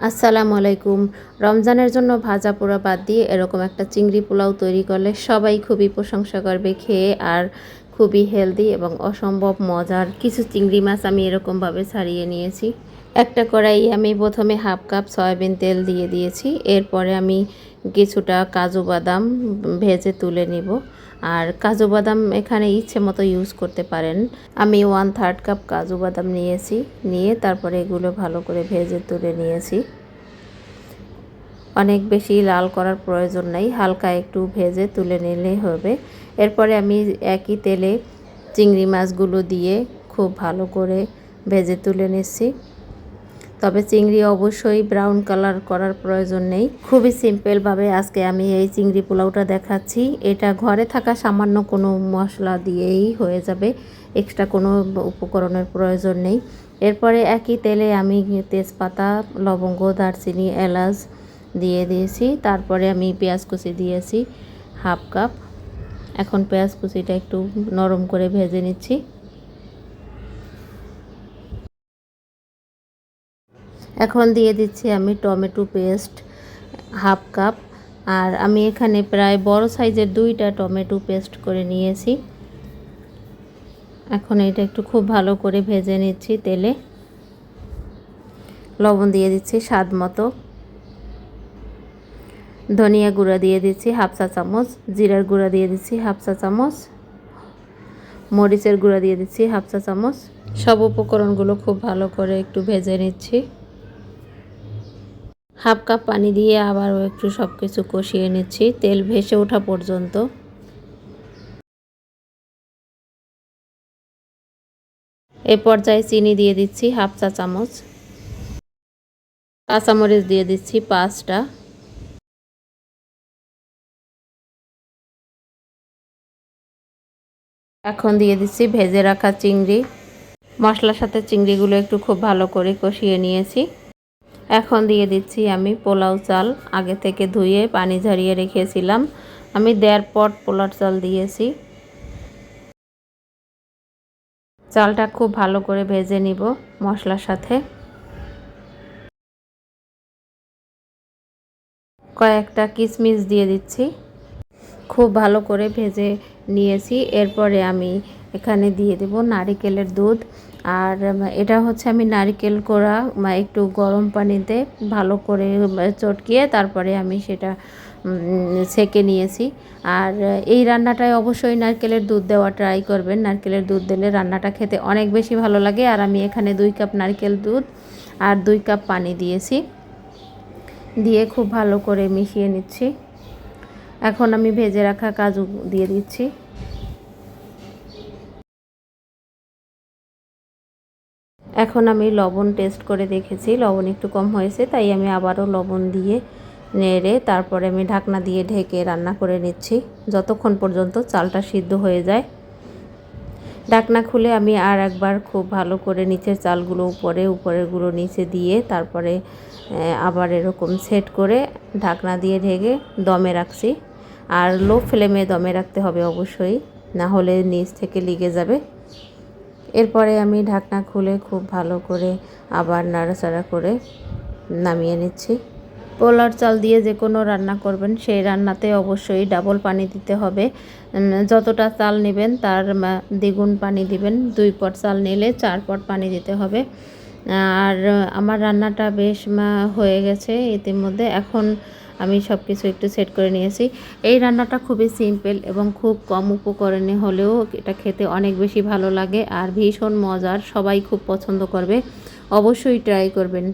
আসসালামু আলাইকুম। রমজানের জন্য ভাজা পোড়া বাদ দিয়ে এরকম একটা চিংড়ি পোলাও তৈরি করলে সবাই খুবই প্রশংসা করবে, খেয়ে আর খুবই হেলদি এবং অসম্ভব মজার। কিছু চিংড়ি মাছ আমি এরকমভাবে ছাড়িয়ে নিয়েছি। একটা কড়াই আমি প্রথমে হাফ কাপ সয়াবিন তেল দিয়ে দিয়েছি। এরপরে আমি কিছুটা কাজু বাদাম ভেজে তুলে নিব। আর কাজু বাদাম এখানে ইচ্ছে মতো ইউজ করতে পারেন। আমি ওয়ান থার্ড কাপ কাজু বাদাম নিয়েছি। নিয়ে তারপরে এগুলো ভালো করে ভেজে তুলে নিয়েছি। অনেক বেশি লাল করার প্রয়োজন নেই, হালকা একটু ভেজে তুলে নিলেই হবে। এরপরে আমি একই তেলে চিংড়ি মাছগুলো দিয়ে খুব ভালো করে ভেজে তুলে নিচ্ছি। তবে চিংড়ি অবশ্যই ব্রাউন কালার করার প্রয়োজন নেই। খুবই সিম্পলভাবে আজকে আমি এই চিংড়ি পোলাওটা দেখাচ্ছি। এটা ঘরে থাকা সামান্য কোনো মশলা দিয়েই হয়ে যাবে। এক্সট্রা কোনো উপকরণের প্রয়োজন নেই। এরপরে একই তেলে আমি তেজপাতা, লবঙ্গ, দারচিনি, এলাচ দিয়ে দিয়েছি। তারপরে আমি পেঁয়াজ কুচি দিয়েছি, হাফ কাপ। এখন পেঁয়াজ কুচিটা একটু নরম করে ভেজে নিচ্ছি। এখন দিয়ে দিচ্ছি আমি টমেটো পেস্ট হাফ কাপ। আর আমি এখানে প্রায় বড় সাইজের দুইটা টমেটো পেস্ট করে নিয়েছি। এখন এটা একটু খুব ভালো করে ভেজে নিচ্ছি তেলে। লবণ দিয়ে দিচ্ছি স্বাদ মতো। ধনিয়া গুঁড়া দিয়ে দিচ্ছি হাফ চা চামচ। জিরার গুঁড়া দিয়ে দিচ্ছি হাফ চা চামচ। মরিচের গুঁড়া দিয়ে দিচ্ছি হাফ চা চামচ। সব উপকরণগুলো খুব ভালো করে একটু ভেজে নিচ্ছি। হাফ কাপ পানি দিয়ে আবারও একটু সব কিছু কষিয়ে নিচ্ছি, তেল ভেসে ওঠা পর্যন্ত। এ পর্যায়ে চিনি দিয়ে দিচ্ছি হাফ চা চামচ। কাঁচামরিচ দিয়ে দিচ্ছি পাঁচটা। এখন দিয়ে দিচ্ছি ভেজে রাখা চিংড়ি। মশলার সাথে চিংড়িগুলো একটু খুব ভালো করে কষিয়ে নিয়েছি। এখন দিয়ে দিচ্ছি আমি পোলাও চাল। আগে থেকে ধুয়ে পানি ঝরিয়ে রেখেছিলাম। আমি দেড় পট পোলার চাল দিয়েছি। চালটা খুব ভালো করে ভেজে নিব মশলার সাথে। কয়েকটা কিশমিশ দিয়ে দিচ্ছি। খুব ভালো করে ভেজে নিয়েছি। এরপরে আমি এখানে দিয়ে দেব নারিকেলের দুধ। আর এটা হচ্ছে আমি নারিকেল কোড়া একটু গরম পানিতে ভালো করে চটকিয়ে তারপরে আমি সেটা সেকে নিয়েছি। আর, এই রান্নাটায় অবশ্যই নারকেলের দুধ দেওয়া ট্রাই করবেন। নারকেলের দুধ দিলে রান্নাটা খেতে অনেক বেশি ভালো লাগে। আর আমি এখানে দুই কাপ নারকেল দুধ আর দুই কাপ পানি দিয়েছি। দিয়ে খুব ভালো করে মিশিয়ে নিচ্ছি। এখন আমি ভেজে রাখা কাজু দিয়ে দিচ্ছি। এখন আমি লবণ টেস্ট করে দেখেছি, লবণ একটু কম হয়েছে, তাই আমি আবারও লবণ দিয়ে নেড়ে তারপরে আমি ঢাকনা দিয়ে ঢেকে রান্না করে নিচ্ছি। যতক্ষণ পর্যন্ত চালটা সিদ্ধ হয়ে যায়। ঢাকনা খুলে আমি আর একবার খুব ভালো করে নিচের চালগুলো উপরে, উপরেরগুলো নিচে দিয়ে তারপরে আবার এরকম সেট করে ঢাকনা দিয়ে ঢেকে দমে রাখছি। আর লো ফ্লেমে দমে রাখতে হবে অবশ্যই না হলে নিচ থেকে লিগে যাবে। এরপরে আমি ঢাকনা খুলে খুব ভালো করে আবার নাড়াচাড়া করে নামিয়ে নিচ্ছি। পোলার চাল দিয়ে যে কোনো রান্না করবেন, সেই রান্নাতে অবশ্যই ডাবল পানি দিতে হবে। যতটা চাল নেবেন তার দ্বিগুণ পানি দিবেন। দুই পট চাল নিলে চার পট পানি দিতে হবে। আর আমার রান্নাটা বেশ হয়ে গেছে ইতিমধ্যে। এখন আমি সব কিছু একটু সেট করে নিয়েছি। এই রান্নাটা খুবই সিম্পল এবং খুব কম উপকরণে হলেও এটা খেতে অনেক বেশি ভালো লাগে আর ভীষণ মজার, সবাই খুব পছন্দ করবে। অবশ্যই ট্রাই করবেন।